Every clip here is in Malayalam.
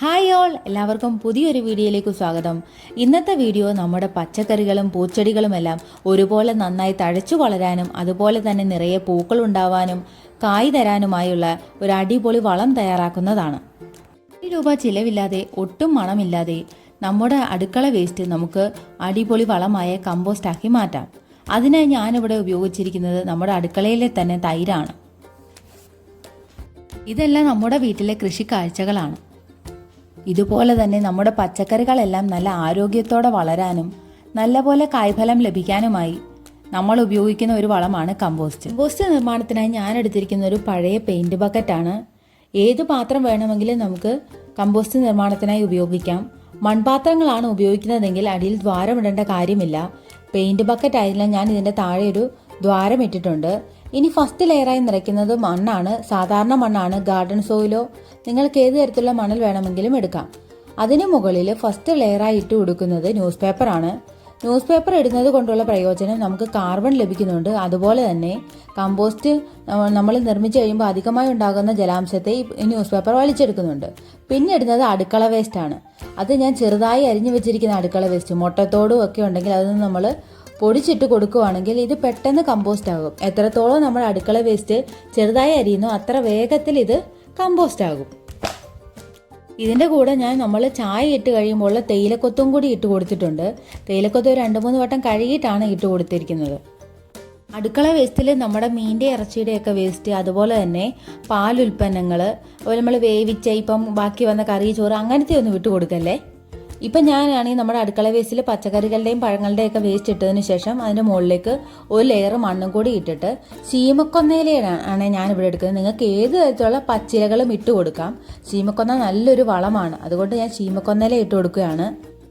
ഹായ് ഓൾ എല്ലാവർക്കും പുതിയൊരു വീഡിയോയിലേക്ക് സ്വാഗതം. ഇന്നത്തെ വീഡിയോ നമ്മുടെ പച്ചക്കറികളും പൂച്ചെടികളും എല്ലാം ഒരുപോലെ നന്നായി തഴച്ചു വളരാനും അതുപോലെ തന്നെ നിറയെ പൂക്കൾ ഉണ്ടാവാനും കായ് തരാനുമായുള്ള ഒരു അടിപൊളി വളം തയ്യാറാക്കുന്നതാണ്. രൂപ ചിലവില്ലാതെ ഒട്ടും മണമില്ലാതെ നമ്മുടെ അടുക്കള വേസ്റ്റ് നമുക്ക് അടിപൊളി വളമായ കമ്പോസ്റ്റാക്കി മാറ്റാം. അതിനായി ഞാനിവിടെ ഉപയോഗിച്ചിരിക്കുന്നത് നമ്മുടെ അടുക്കളയിലെ തന്നെ തൈരാണ്. ഇതെല്ലാം നമ്മുടെ വീട്ടിലെ കൃഷി കാഴ്ചകളാണ്. ഇതുപോലെ തന്നെ നമ്മുടെ പച്ചക്കറികളെല്ലാം നല്ല ആരോഗ്യത്തോടെ വളരാനും നല്ലപോലെ കായ്ഫലം ലഭിക്കാനുമായി നമ്മൾ ഉപയോഗിക്കുന്ന ഒരു വളമാണ് കമ്പോസ്റ്റ്. കമ്പോസ്റ്റ് നിർമ്മാണത്തിനായി ഞാൻ എടുത്തിരിക്കുന്ന ഒരു പഴയ പെയിന്റ് ബക്കറ്റാണ് ഏത് പാത്രം വേണമെങ്കിലും നമുക്ക് കമ്പോസ്റ്റ് നിർമ്മാണത്തിനായി ഉപയോഗിക്കാം. മൺപാത്രങ്ങളാണ് ഉപയോഗിക്കുന്നതെങ്കിൽ അടിയിൽ ദ്വാരമിടേണ്ട കാര്യമില്ല. പെയിന്റ് ബക്കറ്റ് ആയതിനാൽ ഞാൻ ഇതിന്റെ താഴെ ഒരു ദ്വാരം ഇട്ടിട്ടുണ്ട്. ഇനി ഫസ്റ്റ് ലെയറായി നിറയ്ക്കുന്നത് മണ്ണാണ്. സാധാരണ മണ്ണാണ്. ഗാർഡൻ സോയിലോ നിങ്ങൾക്ക് ഏത് തരത്തിലുള്ള മണൽ വേണമെങ്കിലും എടുക്കാം. അതിനു മുകളിൽ ഫസ്റ്റ് ലെയറായി ഇട്ട് കൊടുക്കുന്നത് ന്യൂസ് പേപ്പറാണ് ന്യൂസ് പേപ്പർ ഇടുന്നത് കൊണ്ടുള്ള പ്രയോജനം നമുക്ക് കാർബൺ ലഭിക്കുന്നുണ്ട്. അതുപോലെ തന്നെ കമ്പോസ്റ്റ് നമ്മൾ നിർമ്മിച്ചു കഴിയുമ്പോൾ അധികമായി ഉണ്ടാകുന്ന ജലാംശത്തെ ഈ ന്യൂസ് പേപ്പർ വലിച്ചെടുക്കുന്നുണ്ട്. പിന്നെ ഇടുന്നത് അടുക്കള വേസ്റ്റാണ് അത് ഞാൻ ചെറുതായി അരിഞ്ഞു വെച്ചിരിക്കുന്ന അടുക്കള വേസ്റ്റ് മുട്ടത്തോടും ഒക്കെ ഉണ്ടെങ്കിൽ അതൊന്നും നമ്മൾ പൊടിച്ചിട്ട് കൊടുക്കുവാണെങ്കിൽ ഇത് പെട്ടെന്ന് കമ്പോസ്റ്റ് ആകും. എത്രത്തോളം നമ്മൾ അടുക്കള വേസ്റ്റ് ചെറുതായി അരിയുന്നു അത്ര വേഗത്തിൽ ഇത് കമ്പോസ്റ്റ് ആകും. ഇതിന്റെ കൂടെ ഞാൻ നമ്മൾ ചായ ഇട്ട് കഴിയുമ്പോൾ തേയിലക്കൊത്തും കൂടി ഇട്ട് കൊടുത്തിട്ടുണ്ട്. തേയിലക്കൊത്ത് രണ്ട് മൂന്ന് വട്ടം കഴുകിയിട്ടാണ് ഇട്ട് കൊടുത്തിരിക്കുന്നത്. അടുക്കള വേസ്റ്റിൽ നമ്മുടെ മീന്റെ ഇറച്ചിയുടെയൊക്കെ വേസ്റ്റ് അതുപോലെ തന്നെ പാലുൽപ്പന്നങ്ങൾ അതുപോലെ നമ്മൾ വേവിച്ച ഇപ്പം ബാക്കി വന്ന കറി ചോറ് അങ്ങനത്തെ ഒന്നും വിട്ടു കൊടുക്കല്ലേ? ഇപ്പം ഞാനാണെങ്കിൽ നമ്മുടെ അടുക്കള വേസ്റ്റിൽ പച്ചക്കറികളുടെയും പഴങ്ങളുടെയൊക്കെ വേസ്റ്റ് ഇട്ടതിന് ശേഷം അതിന്റെ മുകളിലേക്ക് ഒരു ലെയർ മണ്ണും കൂടി ഇട്ടിട്ട് ചീമക്കൊന്നയിലാണ് ആണ് ഞാനിവിടെ എടുക്കുന്നത്. നിങ്ങൾക്ക് ഏത് തരത്തിലുള്ള പച്ചിലകളും ഇട്ട് കൊടുക്കാം. ചീമക്കൊന്ന നല്ലൊരു വളമാണ്. അതുകൊണ്ട് ഞാൻ ചീമക്കൊന്നയില ഇട്ട് കൊടുക്കുകയാണ്.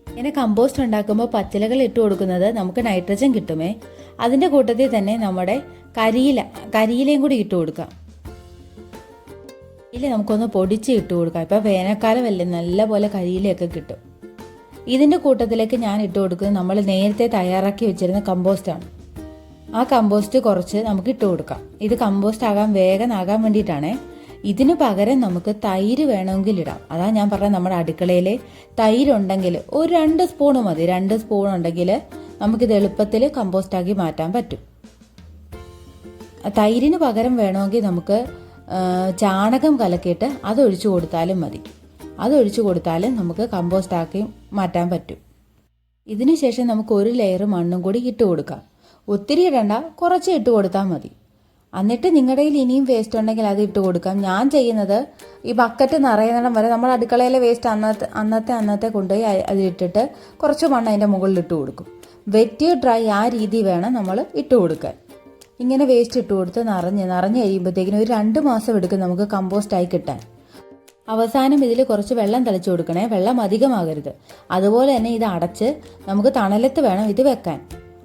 ഇങ്ങനെ കമ്പോസ്റ്റ് ഉണ്ടാക്കുമ്പോൾ പച്ചിലകൾ ഇട്ട് കൊടുക്കുന്നത് നമുക്ക് നൈട്രജൻ കിട്ടുമേ. അതിന്റെ കൂട്ടത്തിൽ തന്നെ നമ്മുടെ കരിയില കരിയിലയും കൂടി ഇട്ട് കൊടുക്കാം. ഇല്ല നമുക്കൊന്ന് പൊടിച്ച് ഇട്ട് കൊടുക്കാം. ഇപ്പം വേനൽക്കാലമല്ലേ നല്ല പോലെ കരിയിലയൊക്കെ കിട്ടും. ഇതിന്റെ കൂട്ടത്തിലേക്ക് ഞാൻ ഇട്ട് കൊടുക്കുന്നത് നമ്മൾ നേരത്തെ തയ്യാറാക്കി വെച്ചിരുന്ന കമ്പോസ്റ്റാണ് ആ കമ്പോസ്റ്റ് കുറച്ച് നമുക്ക് ഇട്ട് കൊടുക്കാം. ഇത് കമ്പോസ്റ്റ് ആകാൻ വേഗം ആകാൻ വേണ്ടിയിട്ടാണേ. ഇതിന് പകരം നമുക്ക് തൈര് വേണമെങ്കിൽ ഇടാം. അതാ ഞാൻ പറഞ്ഞ നമ്മുടെ അടുക്കളയിൽ തൈരുണ്ടെങ്കിൽ ഒരു രണ്ട് സ്പൂൺ മതി. രണ്ട് സ്പൂൺ ഉണ്ടെങ്കിൽ നമുക്കിത് എളുപ്പത്തിൽ കമ്പോസ്റ്റാക്കി മാറ്റാൻ പറ്റും. തൈരിന് പകരം വേണമെങ്കിൽ നമുക്ക് ചാണകം കലക്കിയിട്ട് അതൊഴിച്ചു കൊടുത്താലും മതി. അതൊഴിച്ചു കൊടുത്താൽ നമുക്ക് കമ്പോസ്റ്റാക്കി മാറ്റാൻ പറ്റും. ഇതിന് ശേഷം നമുക്ക് ഒരു ലെയർ മണ്ണും കൂടി ഇട്ട് കൊടുക്കാം. ഒത്തിരി ഇടണ്ട കുറച്ച് ഇട്ട് കൊടുത്താൽ മതി. എന്നിട്ട് നിങ്ങളുടെ കയ്യിൽ ഇനിയും വേസ്റ്റ് ഉണ്ടെങ്കിൽ അത് ഇട്ട് കൊടുക്കാം. ഞാൻ ചെയ്യുന്നത് ഈ ബക്കറ്റ് നിറയുന്നിടം വരെ നമ്മൾ അടുക്കളയിലെ വേസ്റ്റ് അന്നത്തെ അന്നത്തെ അന്നത്തെ കൊണ്ടുപോയി അത് ഇട്ടിട്ട് കുറച്ച് മണ്ണ് അതിന്റെ മുകളിൽ ഇട്ട് കൊടുക്കും. വെറ്റ് ഡ്രൈ ആ രീതി വേണം നമ്മൾ ഇട്ട് കൊടുക്കാൻ. ഇങ്ങനെ വേസ്റ്റ് ഇട്ട് കൊടുത്ത് നിറഞ്ഞ് നിറഞ്ഞ് കഴിയുമ്പോഴത്തേക്കിനും ഒരു രണ്ട് മാസം എടുക്കും നമുക്ക് കമ്പോസ്റ്റായി കിട്ടാൻ. അവസാനം ഇതിൽ കുറച്ച് വെള്ളം തളിച്ചു കൊടുക്കണേ. വെള്ളം അധികമാകരുത്. അതുപോലെ തന്നെ ഇത് അടച്ച് നമുക്ക് തണലത്ത് വേണം ഇത് വെക്കാൻ.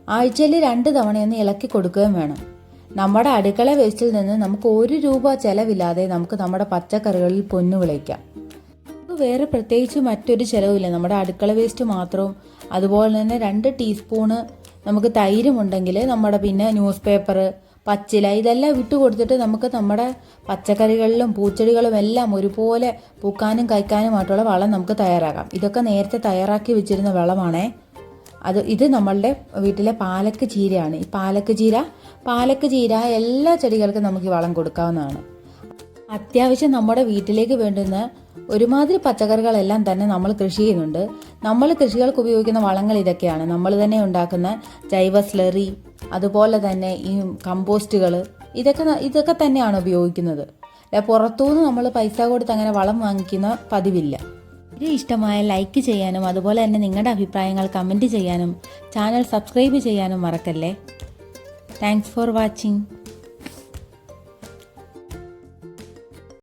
ആഴ്ചയിൽ രണ്ട് തവണയൊന്ന് ഇളക്കി കൊടുക്കുകയും വേണം. നമ്മുടെ അടുക്കള വേസ്റ്റിൽ നിന്ന് നമുക്ക് ഒരു രൂപ ചെലവില്ലാതെ നമുക്ക് നമ്മുടെ പച്ചക്കറികളിൽ പൊന്നു വിളയിക്കാം. വേറെ പ്രത്യേകിച്ച് മറ്റൊരു ചിലവില്ല. നമ്മുടെ അടുക്കള വേസ്റ്റ് മാത്രവും അതുപോലെ തന്നെ രണ്ട് ടീസ്പൂണ് നമുക്ക് തൈരും ഉണ്ടെങ്കിൽ നമ്മുടെ പിന്നെ ന്യൂസ് പേപ്പർ പച്ചില ഇതെല്ലാം വിട്ടു കൊടുത്തിട്ട് നമുക്ക് നമ്മുടെ പച്ചക്കറികളിലും പൂച്ചെടികളും എല്ലാം ഒരുപോലെ പൂക്കാനും കഴിക്കാനുമായിട്ടുള്ള വളം നമുക്ക് തയ്യാറാക്കാം. ഇതൊക്കെ നേരത്തെ തയ്യാറാക്കി വെച്ചിരുന്ന വളമാണേ. അത് ഇത് നമ്മളുടെ വീട്ടിലെ പാലക്ക് ചീരയാണ്. ഈ പാലക്ക് ചീര പാലക്ക് ചീര എല്ലാ ചെടികൾക്കും നമുക്ക് ഈ വളം കൊടുക്കാവുന്നതാണ്. അത്യാവശ്യം നമ്മുടെ വീട്ടിലേക്ക് വേണ്ടുന്ന ഒരുമാതിരി പച്ചക്കറികളെല്ലാം തന്നെ നമ്മൾ കൃഷി ചെയ്യുന്നുണ്ട്. നമ്മൾ കൃഷികൾക്ക് ഉപയോഗിക്കുന്ന വളങ്ങൾ ഇതൊക്കെയാണ്. നമ്മൾ തന്നെ ഉണ്ടാക്കുന്ന ജൈവ സ്ലറി അതുപോലെ തന്നെ ഈ കമ്പോസ്റ്റുകൾ ഇതൊക്കെ ഇതൊക്കെ തന്നെയാണ് ഉപയോഗിക്കുന്നത്. പുറത്തുനിന്ന് നമ്മൾ പൈസ കൊടുത്ത് അങ്ങനെ വളം വാങ്ങിക്കുന്ന പതിവില്ല. ഇത് ഇഷ്ടമായ ലൈക്ക് ചെയ്യാനും അതുപോലെ തന്നെ നിങ്ങളുടെ അഭിപ്രായങ്ങൾ കമന്റ് ചെയ്യാനും ചാനൽ സബ്സ്ക്രൈബ് ചെയ്യാനും മറക്കല്ലേ? Thanks for watching